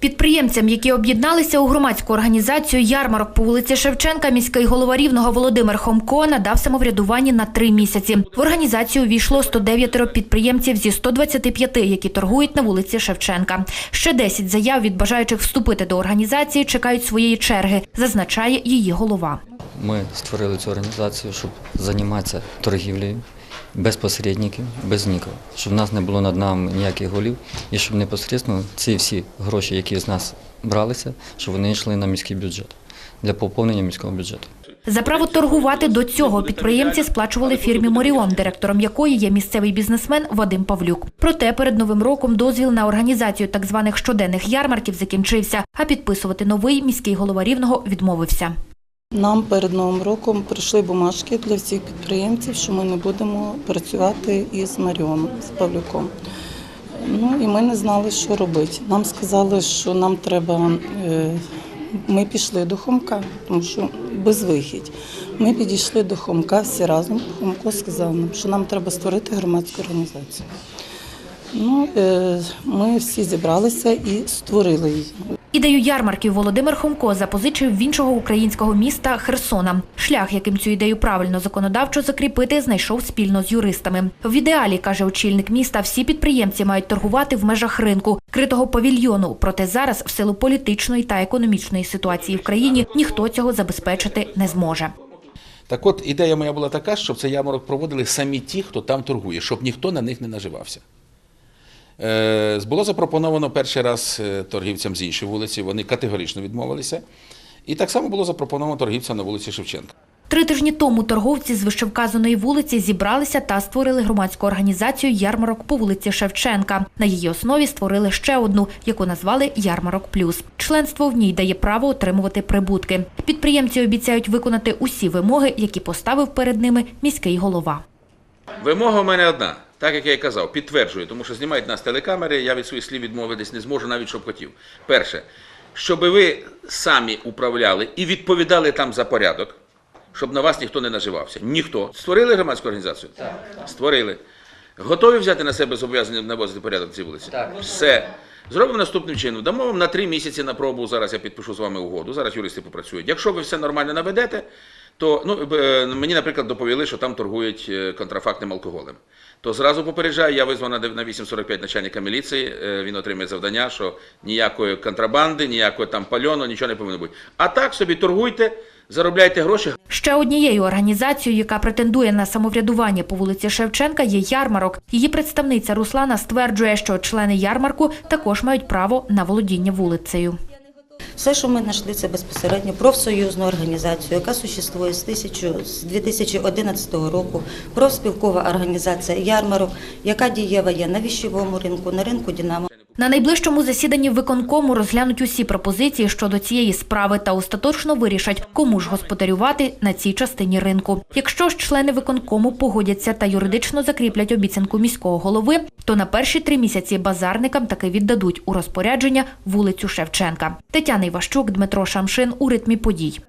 Підприємцям, які об'єдналися у громадську організацію Ярмарок по вулиці Шевченка, міський голова Рівного Володимир Хомко надав самоврядування на три місяці. В організацію війшло 109 підприємців зі 125, які торгують на вулиці Шевченка. Ще 10 заяв від бажаючих вступити до організації чекають своєї черги, зазначає її голова. Ми створили цю організацію, щоб займатися торгівлею без посередників, без нікого, щоб в нас не було над нами ніяких голів, і щоб непосередньо ці всі гроші, які з нас бралися, щоб вони йшли на міський бюджет для поповнення міського бюджету. За право торгувати до цього підприємці сплачували фірмі Моріон, директором якої є місцевий бізнесмен Вадим Павлюк. Проте перед новим роком дозвіл на організацію так званих щоденних ярмарків закінчився, а підписувати новий міський голова рівного відмовився. Нам перед новим роком прийшли бумажки для всіх підприємців, що ми не будемо працювати із Маріоном, з Павлюком. Ну і ми не знали, що робити. Нам сказали, що нам треба. е, Ми пішли до Хомка, тому що безвихідь. Ми підійшли до Хомка всі разом. Хомко сказав нам, що нам треба створити громадську організацію. Ну, е, ми всі зібралися і створили її. Ідею ярмарків Володимир Хомко запозичив в іншого українського міста Херсона. Шлях, яким цю ідею правильно законодавчо закріпити, знайшов спільно з юристами. В ідеалі, каже очільник міста, всі підприємці мають торгувати в межах ринку, критого павільйону. Проте зараз, в силу політичної та економічної ситуації в країні, ніхто цього забезпечити не зможе. Так от ідея моя була така, щоб цей ярмарок проводили самі ті, хто там торгує, щоб ніхто на них не наживався. Е, було запропоновано перший раз е, торгівцям з іншої вулиці, вони категорично відмовилися. І так само було запропоновано торгівцям на вулиці Шевченка. Три тижні тому торговці з вищевказаної вулиці зібралися та створили громадську організацію Ярмарок по вулиці Шевченка. На її основі створили ще одну, яку назвали Ярмарок Плюс. Членство в ній дає право отримувати прибутки. Підприємці обіцяють виконати усі вимоги, які поставив перед ними міський голова. Вимога у мене одна, так як я і казав, підтверджую, тому що знімають нас телекамери, я від своїх слів відмовитись не зможу, навіть щоб хотів. Перше, щоб ви самі управляли і відповідали там за порядок, щоб на вас ніхто не наживався. Ніхто. Створили громадську організацію? Так. Створили. Готові взяти на себе зобов'язання наводити порядок на цій вулиці? Так. Все. Зробимо наступним чином. Дамо вам на три місяці на пробу. Зараз я підпишу з вами угоду. Зараз юристи попрацюють. Якщо ви все нормально наведете, то ну, е, мені, наприклад, доповіли, що там торгують е, контрафактним алкоголем. То зразу попереджаю, я визвав на дев- на 8.45 начальника міліції, е, він отримає завдання, що ніякої контрабанди, ніякого там пальону, нічого не повинно бути. А так собі торгуйте, заробляйте гроші, Ще однією організацією, яка претендує на самоврядування по вулиці Шевченка, є ярмарок. Її представниця Руслана стверджує, що члени ярмарку також мають право на володіння вулицею. Все, що ми знайшли, це безпосередньо профсоюзну організацію, яка существує з 1000 з 2011 року. Профспілкова організація Ярмарок, яка дієва є на віщовому ринку, на ринку Дінамо. На найближчому засіданні виконкому розглянуть усі пропозиції щодо цієї справи та остаточно вирішать, кому ж господарювати на цій частині ринку. Якщо ж члени виконкому погодяться та юридично закріплять обіцянку міського голови, то на перші три місяці базарникам таки віддадуть у розпорядження вулицю Шевченка. Тетяна Іващук, Дмитро Шамшин у ритмі подій.